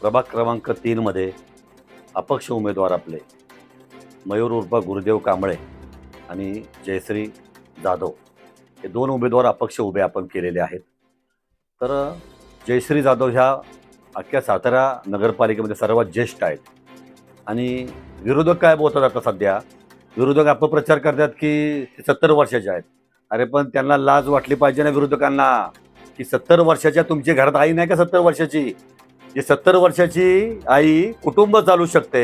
प्रभाग क्रमांक तीनमध्ये अपक्ष उमेदवार आपले मयूर उर्फ गुरुदेव कांबळे आणि जयश्री जाधव. हे दोन उमेदवार अपक्ष उभे आपण केलेले आहेत. तर जयश्री जाधव ह्या अख्ख्या सातारा नगरपालिकेमध्ये सर्वात ज्येष्ठ आहेत. आणि विरोधक काय बोलतात आता सध्या? विरोधक अपप्रचार करतात की ते सत्तर वर्षाचे आहेत. अरे पण त्यांना लाज वाटली पाहिजे ना विरोधकांना की सत्तर वर्षाच्या तुमच्या घरात आई नाही का सत्तर वर्षाची? जी सत्तर वर्षाची आई कुटुंब चालू शकते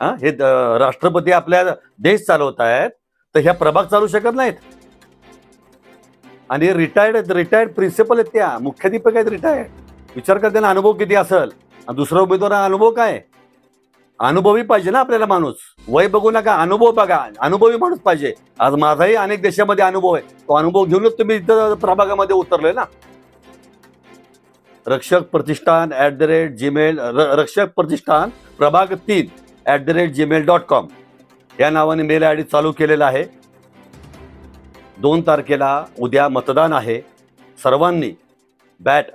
हा हे राष्ट्रपती आपल्या देश चालवत आहेत तर ह्या प्रभाग चालू शकत नाहीत. आणि रिटायर्ड रिटायर्ड प्रिन्सिपल आहेत त्या मुख्याध्यापक आहेत रिटायर्ड विचार कर त्यांना अनुभव किती असेल. आणि दुसरा उमेदवार अनुभव काय? अनुभवी पाहिजे ना आपल्याला माणूस. वय बघू नका अनुभव बघा. अनुभवी माणूस पाहिजे. आज माझाही अनेक देशामध्ये अनुभव आहे. तो अनुभव घेऊनच तुम्ही इथं प्रभागामध्ये उतरलोय ना. Rakshak Pratishthan at the rate Gmail Rakshak Pratishthan प्रभाग तीन at the rate Gmail dot com या नावाने मेल आय डी चालू केलेला आहे. दोन तारखेला उद्या मतदान आहे. सर्वांनी बॅट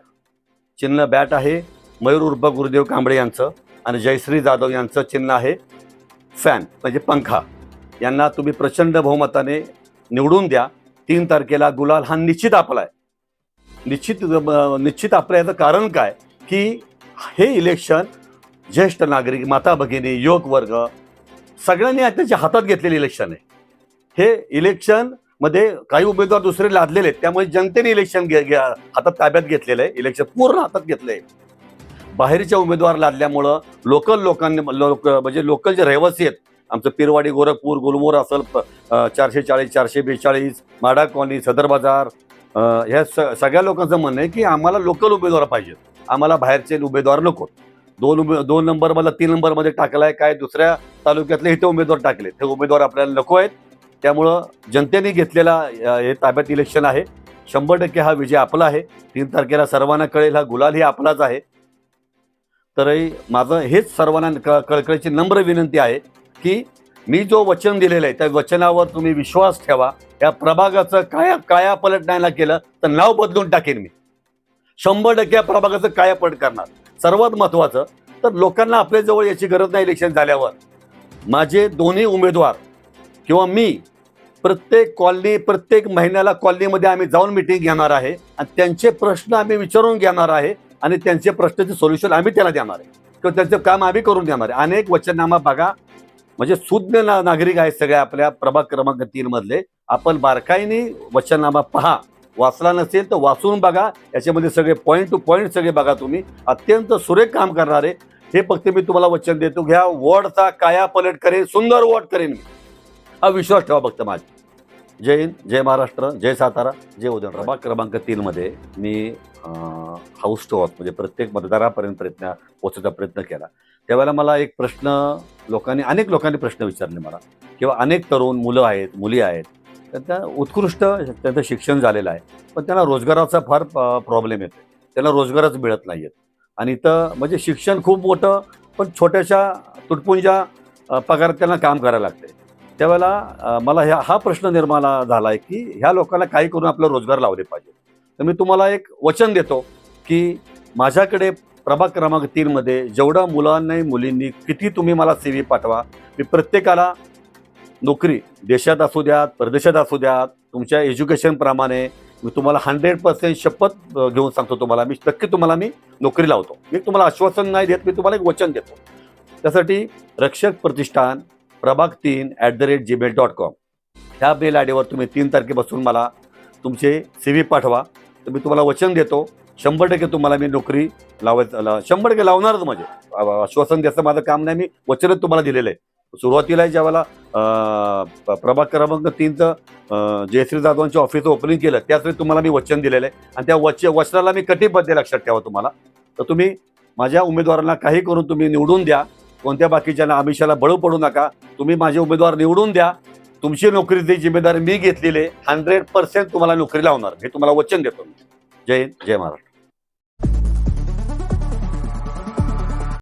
चिन्ह बॅट आहे. मयूर उर्फ गुरुदेव कांबळे यांचं आणि जयश्री जाधव यांचं चिन्ह आहे. फॅन म्हणजे पंखा. यांना तुम्ही प्रचंड बहुमताने निवडून द्या. तीन तारखेला गुलाल हा निश्चित आपला आहे. निश्चित निश्चित आपल्या याचं कारण काय? की हे इलेक्शन ज्येष्ठ नागरिक माता भगिनी युवक वर्ग सगळ्यांनी त्याच्या हातात घेतलेले इलेक्शन आहे. हे इलेक्शनमध्ये काही उमेदवार दुसरे लादलेले आहेत. त्यामुळे जनतेने इलेक्शन घे हातात ताब्यात घेतलेलं आहे. इलेक्शन पूर्ण हातात घेतलंय. बाहेरच्या उमेदवार लादल्यामुळं लोकल लोकांनी लोक म्हणजे लोकल जे रहिवासी आहेत आमचं पिरवाडी गोरखपूर गुलमोर असेल चारशे चाळीस चारशे बेचाळीस माडा कॉलनी सदर बाजार ह्या स- सगळ्या लोकांचं म्हणणं आहे की आम्हाला लोकल उमेदवार पाहिजेत. आम्हाला बाहेरचे उमेदवार नको. दोन उमे दोन नंबर मला तीन नंबरमध्ये टाकलाय काय दुसऱ्या तालुक्यातले इथे उमेदवार टाकले ते उमेदवार आपल्याला नको आहेत. त्यामुळं जनतेने घेतलेला हे ताब्यात इलेक्शन आहे. शंभर टक्के हा विजय आपला आहे. तीन तारखेला सर्वांना कळेल हा गुलाल ही आपलाच आहे. तरही माझं हेच सर्वांना क- कळकळीची नम्र विनंती आहे की मी जो वचन दिलेलं आहे त्या वचनावर तुम्ही विश्वास ठेवा. या प्रभागाचं काया काया पलट नाही ना केलं तर नाव बदलून टाकेन मी. शंभर टक्के या प्रभागाचं काया पलट करणार सर्वात महत्वाचं तर लोकांना आपल्याजवळ याची गरज नाही इलेक्शन झाल्यावर. माझे दोन्ही उमेदवार किंवा मी प्रत्येक कॉलनी प्रत्येक महिन्याला कॉलनीमध्ये आम्ही जाऊन मिटिंग घेणार आहे आणि त्यांचे प्रश्न आम्ही विचारून घेणार आहे आणि त्यांचे प्रश्नाचे सोल्युशन आम्ही त्याला देणार आहे. किंवा त्यांचं काम आम्ही करून देणार आहे. अनेक वचननामा बघा म्हणजे सुज्ञ ना नागरिक आहेत सगळ्या आपल्या प्रभाग क्रमांक तीन मधले. आपण बारकाईने वचननामा पहा. वाचला नसेल तर वाचून बघा. याच्यामध्ये सगळे पॉईंट टू पॉईंट सगळे बघा तुम्ही. अत्यंत सुरेख काम करणारे हे फक्त मी तुम्हाला वचन देतो. घ्या. वॉर्डचा काया पलट करेन सुंदर वॉर्ड करेन मी. हा विश्वास ठेवा फक्त माझा. जय हिंद जय महाराष्ट्र जय सातारा जय उदयन प्रभाग क्रमांक तीनमध्ये मी हाऊस टू हाऊस म्हणजे प्रत्येक मतदारापर्यंत प्रयत्न पोहोचण्याचा प्रयत्न केला. त्यावेळेला मला एक प्रश्न लोकांनी अनेक लोकांनी प्रश्न विचारले मला. किंवा अनेक तरुण मुलं आहेत मुली आहेत तर त्या उत्कृष्ट त्यांचं शिक्षण झालेलं आहे पण त्यांना रोजगाराचा फार प्रॉब्लेम येतो. त्यांना रोजगारच मिळत नाही आहेत आणि इथं म्हणजे शिक्षण खूप मोठं पण छोट्याशा तुटपुंजा पगारात त्यांना काम करायला लागते त्यावेळेला मला ह्या हा प्रश्न निर्माण झाला आहे की ह्या लोकांना काही करून आपला रोजगार लावले पाहिजे. तर मी तुम्हाला एक वचन देतो की माझ्याकडे प्रभाग क्रमांक तीनमध्ये जेवढ्या मुलांनी मुलींनी किती तुम्ही मला सी व्ही पाठवा मी प्रत्येकाला नोकरी देशात असू द्यात परदेशात असू द्यात तुमच्या एज्युकेशनप्रमाणे मी तुम्हाला हंड्रेड पर्सेंट शपथ घेऊन सांगतो तुम्हाला. मी नक्की तुम्हाला मी नोकरी लावतो. मी तुम्हाला आश्वासन नाही देत मी तुम्हाला एक वचन देतो. त्यासाठी रक्षक प्रतिष्ठान प्रभाग तीन at the rate Gmail dot com ह्या मेल आय डीवर तुम्ही तीन तारखेपासून मला तुमचे सी व्ही पाठवा. तर मी तुम्हाला वचन देतो. शंभर टक्के तुम्हाला मी नोकरी लावायचं शंभर टक्के लावणारच म्हणजे. आश्वासन द्यायचं माझं काम नाही मी वचनच तुम्हाला दिलेलं आहे. सुरुवातीला ज्यावेळेला प्रभाग क्रमांक तीनचं जयश्री जाधवांच्या ऑफिसचं ओपनिंग केलं त्याचवेळी तुम्हाला मी वचन दिलेलं आहे. आणि त्या वच वचनाला मी कटिबद्ध लक्षात ठेवा तुम्हाला. तर तुम्ही माझ्या उमेदवारांना काही करून तुम्ही निवडून द्या. कोणत्या बाकीच्या आमिषाला बळू पडू नका. तुम्ही माझे उमेदवार निवडून द्या. तुमची नोकरीची जिम्मेदारी मी घेतलेली हंड्रेड पर्सेंट तुम्हाला नोकरी लावणार. हे तुम्हाला वचन देतो मी. जय जय महाराष्ट्र.